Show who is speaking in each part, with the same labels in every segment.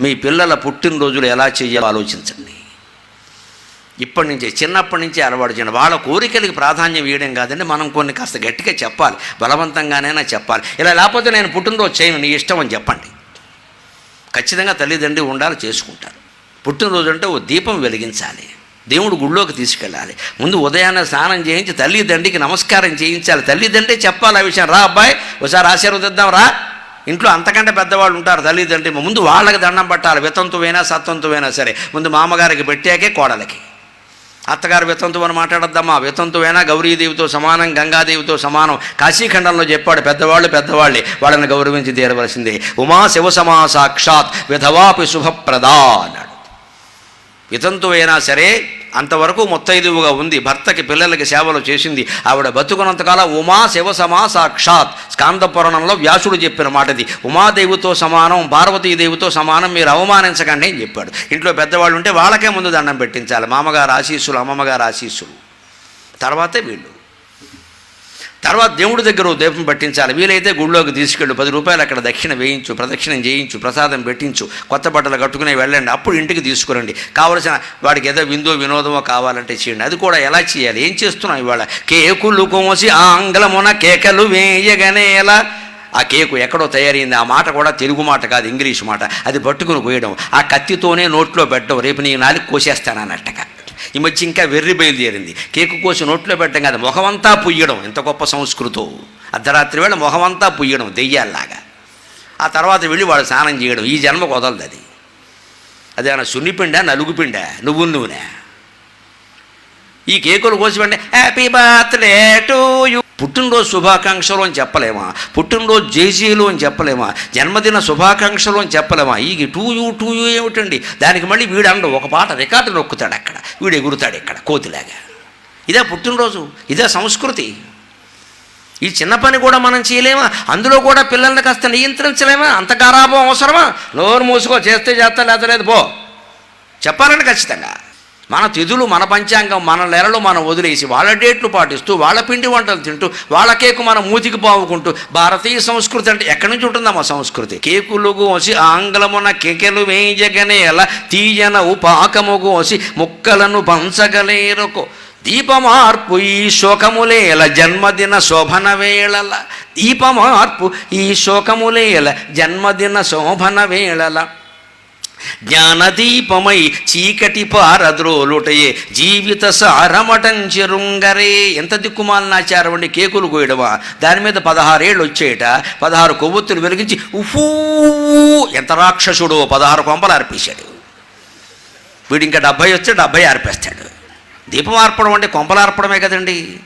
Speaker 1: మీ పిల్లల పుట్టినరోజులు ఎలా చేయాలో ఆలోచించండి. ఇప్పటి నుంచే చిన్నప్పటి నుంచే అలవాటు చేయండి. వాళ్ళ కోరికలకి ప్రాధాన్యం ఇవ్వడం కాదండి. మనం కొన్ని కాస్త గట్టిగా చెప్పాలి. బలవంతంగానైనా చెప్పాలి. ఇలా లేకపోతే నేను పుట్టినరోజు చేయను నీ ఇష్టం అని చెప్పండి. ఖచ్చితంగా తల్లిదండ్రి ఉండాలి చేసుకుంటారు. పుట్టినరోజు అంటే ఓ దీపం వెలిగించాలి. దేవుడు గుళ్ళోకి తీసుకెళ్ళాలి. ముందు ఉదయాన్నే స్నానం చేయించి తల్లిదండ్రికి నమస్కారం చేయించాలి. తల్లిదండ్రి చెప్పాలి ఆ విషయం. రా అబ్బాయి ఒకసారి ఆశీర్వదిద్దాం రా. ఇంట్లో అంతకంటే పెద్దవాళ్ళు ఉంటారు తల్లిదండ్రి ముందు వాళ్ళకి దండం పట్టాలి. వితంతువైనా సత్వంతువైనా సరే. ముందు మామగారికి పెట్టాకే కోడలకి. అత్తగారు వితంతు అని వితంతువైనా గౌరీదేవితో సమానం గంగాదేవితో సమానం. కాశీఖండంలో చెప్పాడు పెద్దవాళ్ళు పెద్దవాళ్ళే. వాళ్ళని గౌరవించి తీరవలసిందే. ఉమా శివ సమా సాక్షాత్ విధవాపి శుభప్రదా అన్నాడు. వితంతువైనా సరే అంతవరకు ముత్తైదువుగా ఉంది భర్తకి పిల్లలకి సేవలు చేసింది. ఆవిడ బతుకున్నంతకాలం ఉమా శివ సమా సాక్షాత్. స్కాంద పురాణంలో వ్యాసుడు చెప్పిన మాటది. ఉమాదేవితో సమానం పార్వతీదేవితో సమానం మీరు అవమానించకండి అని చెప్పాడు. ఇంట్లో పెద్దవాళ్ళు ఉంటే వాళ్ళకే ముందు దండం పెట్టించాలి. మామగారు ఆశీస్సులు అమ్మమ్మగారు ఆశీస్సులు. తర్వాతే వీళ్ళు. తర్వాత దేవుడి దగ్గర దీపం పట్టించాలి. వీలైతే గుళ్ళోకి తీసుకెళ్ళు. పది రూపాయలు అక్కడ దక్షిణ వేయించు ప్రదక్షిణం చేయించు ప్రసాదం పెట్టించు కొత్త బట్టలు కట్టుకునే వెళ్ళండి. అప్పుడు ఇంటికి తీసుకురండి. కావలసిన వాడికి ఏదో విందో వినోదమో కావాలంటే చేయండి. అది కూడా ఎలా చేయాలి? ఏం చేస్తున్నాం ఇవాళ? కేకులు కోసి ఆంగ్లమున కేకలు వేయగానే ఎలా ఆ కేకు ఎక్కడో తయారైంది. ఆ మాట కూడా తెలుగు మాట కాదు ఇంగ్లీష్ మాట. అది పట్టుకుని పోయడం ఆ కత్తితోనే నోట్లో పెట్టడం. రేపు నీ నాలుగు కోసేస్తానన్నట్టుగా. ఈ మధ్య ఇంకా వెర్రి బయలుదేరింది కేకు కోసి నోట్లో పెట్టడం కాదు మొహమంతా పుయ్యడం. ఎంత గొప్ప సంస్కృతం. అర్ధరాత్రి వేళ మొహమంతా పుయ్యడం దెయ్యాల్లాగా. ఆ తర్వాత వెళ్ళి వాడు స్నానం చేయడం. ఈ జన్మ వదలదు అది. అదేమన్నా సున్నిపిండా నలుగుపిండా నువ్వు నూనె. ఈ కేకులు కోసి వెంటనే హ్యాపీ బర్త్డే టు యూ పుట్టినరోజు శుభాకాంక్షలు అని చెప్పలేమా? పుట్టినరోజు జేజీలు అని చెప్పలేమా? జన్మదిన శుభాకాంక్షలు అని చెప్పలేమా? ఈ టూ యూ టూ యూ ఏమిటండి? దానికి మళ్ళీ వీడు అండ ఒక పాట రికార్డు నొక్కుతాడు అక్కడ. వీడు ఎగురుతాడు ఇక్కడ కోతిలాగా. ఇదే పుట్టినరోజు. ఇదే సంస్కృతి. ఈ చిన్న పని కూడా మనం చేయలేమా? అందులో కూడా పిల్లల్ని కాస్త నియంత్రించలేమా? అంత గారాబం అవసరమా? నోరు మూసుకో చేస్తే చేస్తా లేదా లేదు పో. చెప్పాలని ఖచ్చితంగా. మన తిథులు మన పంచాంగం మన నెలలు మనం వదిలేసి వాళ్ళ డేట్లు పాటిస్తూ వాళ్ళ పిండి వంటలు తింటూ వాళ్ళ కేకు మనం మూతికి పావుకుంటూ భారతీయ సంస్కృతి అంటే ఎక్కడి నుంచి ఉంటుందమ్మా సంస్కృతి. కేకులు కోసి ఆంగ్లమున కేకెలు వేయగనే ఎలా తీయన ఉపాకము కోసి ముక్కలను పంచగలేరకో. దీపమార్పు ఈ శోకములేల జన్మదిన శోభన వేళల. దీపమార్పు ఈ శోకములేల జన్మదిన శోభన వేళల. జ్ఞానదీపమై చీకటి పారద్రోలుటయే జీవిత సారమటంచెరుంగరే ఎంత దిక్కుమాలనాచారం అండి కేకులు కోయడమా? దాని మీద పదహారేళ్ళు వచ్చేట. పదహారు కొవ్వొత్తులు వెలిగించి ఉఫూ ఎంత రాక్షసుడు పదహారు కొంపలు అర్పేశాడు. వీడు ఇంకా డెబ్బై వస్తే డెబ్బై ఆర్పేస్తాడు. దీపం ఆర్పడం అంటే కొంపలు ఆర్పడమే కదండి.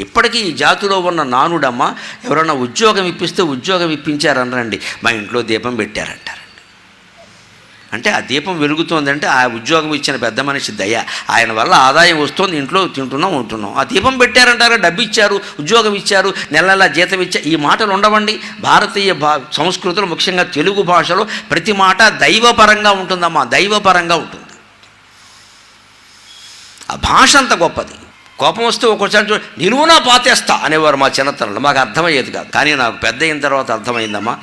Speaker 1: ఇప్పటికీ ఈ జాతిలో ఉన్న నానుడమ్మ ఎవరన్నా ఉద్యోగం ఇప్పిస్తే ఉద్యోగం ఇప్పించారనరండి. మా ఇంట్లో దీపం పెట్టారంట. అంటే ఆ దీపం వెలుగుతోందంటే ఆ ఉద్యోగం ఇచ్చిన పెద్ద మనిషి దయ. ఆయన వల్ల ఆదాయం వస్తుంది ఇంట్లో తింటున్నాం ఉంటున్నాం. ఆ దీపం పెట్టారంటారు? డబ్బు ఇచ్చారు ఉద్యోగం ఇచ్చారు నెల నెల జీతం ఇచ్చారు ఈ మాటలు ఉండవండి. భారతీయ భా సంస్కృతిలో ముఖ్యంగా తెలుగు భాషలో ప్రతి మాట దైవపరంగా ఉంటుందమ్మా దైవపరంగా ఉంటుంది. ఆ భాష అంత గొప్పది. కోపం వస్తే ఒక్కోసారి చూడ నిలువునా పాతేస్తా అనేవారు మా చిన్నతనంలో. మాకు అర్థమయ్యేది కాదు. కానీ నాకు పెద్ద అయిన తర్వాత అర్థమైందమ్మా.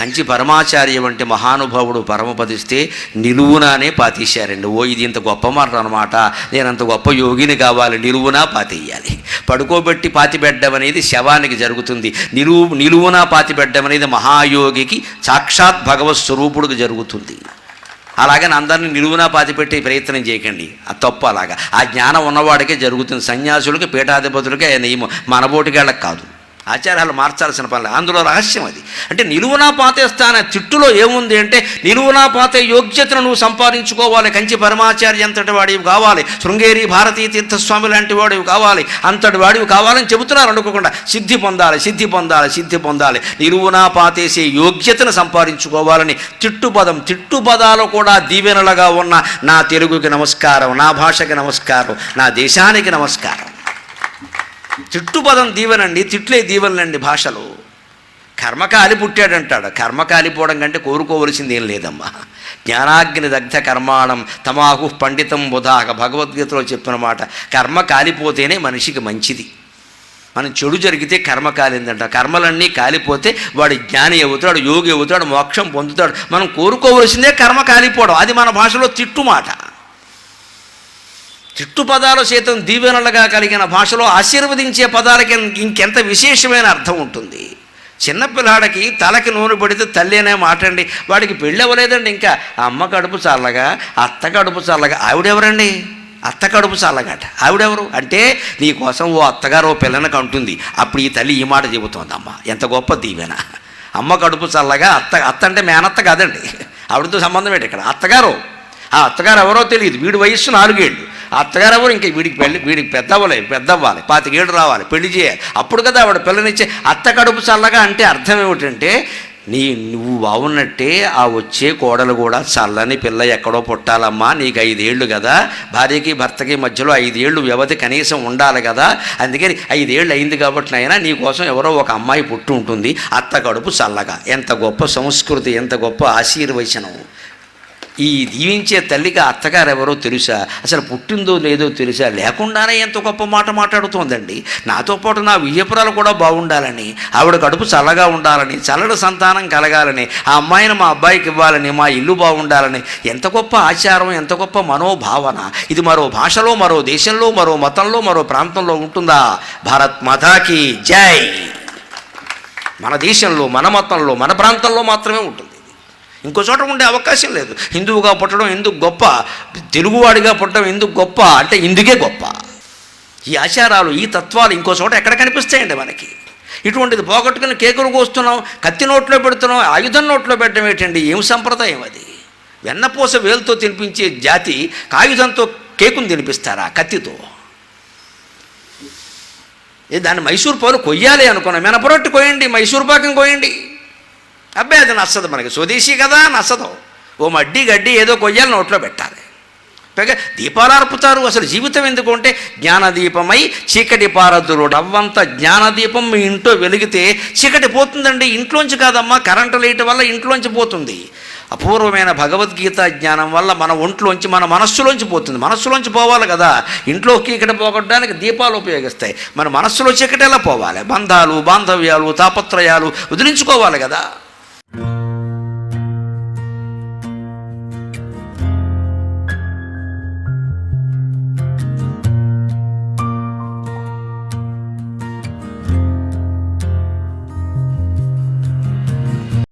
Speaker 1: కంచి పరమాచార్య వంటి మహానుభావుడు పరమపదిస్తే నిలువునానే పాతేశారండి. ఓ ఇది ఇంత గొప్ప మాట అనమాట నేను అంత గొప్ప యోగిని కావాలి నిలువునా పాతేయాలి. పడుకోబెట్టి పాతిబెడ్డం అనేది శవానికి జరుగుతుంది. నిలువు నిలువునా పాతిబెడ్డం అనేది మహాయోగికి సాక్షాత్ భగవత్ స్వరూపుడికి జరుగుతుంది. అలాగని అందరినీ నిలువునా పాతిపెట్టే ప్రయత్నం చేయకండి. ఆ తప్పు అలాగా. ఆ జ్ఞానం ఉన్నవాడికే జరుగుతుంది. సన్యాసులకి పీఠాధిపతులకి ఆ నియమం మనబోటిగాళ్ళకి కాదు. ఆచారాలు మార్చాల్సిన పనులు. అందులో రహస్యం అది. అంటే నిలువునా పాతేస్తానే తిట్టులో ఏముంది అంటే నిలువునా పాతే యోగ్యతను నువ్వు సంపాదించుకోవాలి. కంచి పరమాచార్య అంతటి వాడివి కావాలి. శృంగేరి భారతీ తీర్థస్వామి లాంటి వాడివి కావాలి. అంతటి వాడివి కావాలని చెబుతున్నారు అనుకోకుండా సిద్ధి పొందాలి సిద్ధి పొందాలి సిద్ధి పొందాలి. నిలువునా పాతేసే యోగ్యతను సంపాదించుకోవాలని తిట్టుపదం తిట్టుపదాలు కూడా దీవెనలుగా ఉన్న నా తెలుగుకి నమస్కారం నా భాషకి నమస్కారం నా దేశానికి నమస్కారం. తిట్టుపదం దీవెనండి తిట్లే దీవెనండి భాషలో. కర్మకాలి పుట్టాడంటాడు. కర్మ కాలిపోవడం కంటే కోరుకోవలసింది ఏం లేదమ్మా. జ్ఞానాగ్ని దగ్ధ కర్మాణం తమాహు పండితం బుధాక భగవద్గీతలో చెప్పిన మాట కర్మ కాలిపోతేనే మనిషికి మంచిది. మనం చెడు జరిగితే కర్మ కాలిందంట. కర్మలన్నీ కాలిపోతే వాడు జ్ఞాని అవుతాడు యోగి అవుతాడు మోక్షం పొందుతాడు. మనం కోరుకోవలసిందే కర్మ కాలిపోవడం. అది మన భాషలో తిట్టు మాట తిట్టు పదాలు సైతం దీవెనలుగా కలిగిన భాషలో ఆశీర్వదించే పదాలకి ఇంకెంత విశేషమైన అర్థం ఉంటుంది? చిన్నపిల్లాడికి తలకి నూనె పడితే తల్లి అనే మాట అండి. వాడికి పెళ్ళి అవ్వలేదండి ఇంకా. అమ్మ కడుపు చల్లగా అత్త కడుపు చల్లగా. ఆవిడెవరండి? అత్త కడుపు చల్లగాట. ఆవిడెవరు? అంటే నీ కోసం ఓ అత్తగారు ఓ పిల్లనకు అంటుంది అప్పుడు ఈ తల్లి ఈ మాట చెబుతోంది అమ్మ ఎంత గొప్ప దీవెన. అమ్మ కడుపు చల్లగా అత్త అత్త అంటే మేనత్త కాదండి. ఆవిడతో సంబంధం ఏంటి ఇక్కడ? అత్తగారు. ఆ అత్తగారు ఎవరో తెలియదు. వీడి వయస్సు నాలుగేళ్ళు. అత్తగారు ఎవరు? ఇంకా వీడికి పెళ్ళి వీడికి పెద్ద అవ్వలేదు పెద్ద అవ్వాలి. పాతికేళ్ళు రావాలి పెళ్ళి చేయాలి. అప్పుడు కదా ఆవిడ పిల్లనిచ్చే అత్త కడుపు చల్లగా అంటే అర్థం ఏమిటంటే నీ నువ్వు బాగున్నట్టే ఆ వచ్చే కోడలు కూడా చల్లని పిల్ల ఎక్కడో పుట్టాలమ్మా నీకు ఐదేళ్ళు కదా. భార్యకి భర్తకి మధ్యలో ఐదేళ్ళు వ్యవధి కనీసం ఉండాలి కదా. అందుకని ఐదేళ్ళు అయింది కాబట్టి నాయన నీకోసం ఎవరో ఒక అమ్మాయి పుట్టి ఉంటుంది అత్త కడుపు చల్లగా. ఎంత గొప్ప సంస్కృతి ఎంత గొప్ప ఆశీర్వచనం. ఈ దీవించే తల్లికి అత్తగారు ఎవరో తెలుసా? అసలు పుట్టిందో లేదో తెలుసా? లేకుండానే ఎంత గొప్ప మాట మాట్లాడుతోందండి. నాతో పాటు నా విజయపురాలు కూడా బాగుండాలని ఆవిడ కడుపు చల్లగా ఉండాలని చల్లడు సంతానం కలగాలని ఆ అమ్మాయిని మా అబ్బాయికి ఇవ్వాలని మా ఇల్లు బాగుండాలని ఎంత గొప్ప ఆచారం ఎంత గొప్ప మనోభావన. ఇది మరో భాషలో మరో దేశంలో మరో మతంలో మరో ప్రాంతంలో ఉంటుందా? భారత్ మాతాకి జై! మన దేశంలో మన మతంలో మన ప్రాంతంలో మాత్రమే ఉంటుంది. ఇంకో చోట ఉండే అవకాశం లేదు. హిందువుగా పుట్టడం ఎందుకు గొప్ప? తెలుగువాడిగా పుట్టడం ఎందుకు గొప్ప? అంటే ఇందుకే గొప్ప. ఈ ఆచారాలు ఈ తత్వాలు ఇంకో చోట ఎక్కడ కనిపిస్తాయండి మనకి? ఇటువంటిది పోగొట్టుకుని కేకులు కోస్తున్నాం కత్తి నోట్లో పెడుతున్నాం ఆయుధం నోట్లో పెట్టడం ఏంటండి? ఏం సంప్రదాయం అది? వెన్నపూస వేలుతో తినిపించే జాతి కాయుధంతో కేకును తినిపిస్తారా? కత్తితో? ఏ దాన్ని మైసూర్ పాలు కొయ్యాలి అనుకున్నాం. మినపరొట్టు కోయండి మైసూర్ పాకం కోయండి అబ్బాయి అది నచ్చదు మనకి. స్వదేశీ కదా నచ్చదు. ఓ మడ్డి గడ్డి ఏదో కొయ్యాలి నోట్లో పెట్టాలి. పైగా దీపాలు అర్పుతారు అసలు జీవితం ఎందుకు అంటే జ్ఞానదీపమై చీకటి పారదులు అవ్వంత జ్ఞానదీపం మీ ఇంట్లో వెలిగితే చీకటి పోతుందండి. ఇంట్లోంచి కాదమ్మా కరెంటు లైట్ వల్ల ఇంట్లోంచి పోతుంది. అపూర్వమైన భగవద్గీత జ్ఞానం వల్ల మన ఒంట్లోంచి మన మనస్సులోంచి పోతుంది. మనస్సులోంచి పోవాలి కదా. ఇంట్లో చీకటి పోగొట్టడానికి దీపాలు ఉపయోగిస్తాయి. మన మనస్సులో చీకటి ఎలా పోవాలి? బంధాలు బాంధవ్యాలు తాపత్రయాలు వదిలించుకోవాలి కదా. Mm-hmm.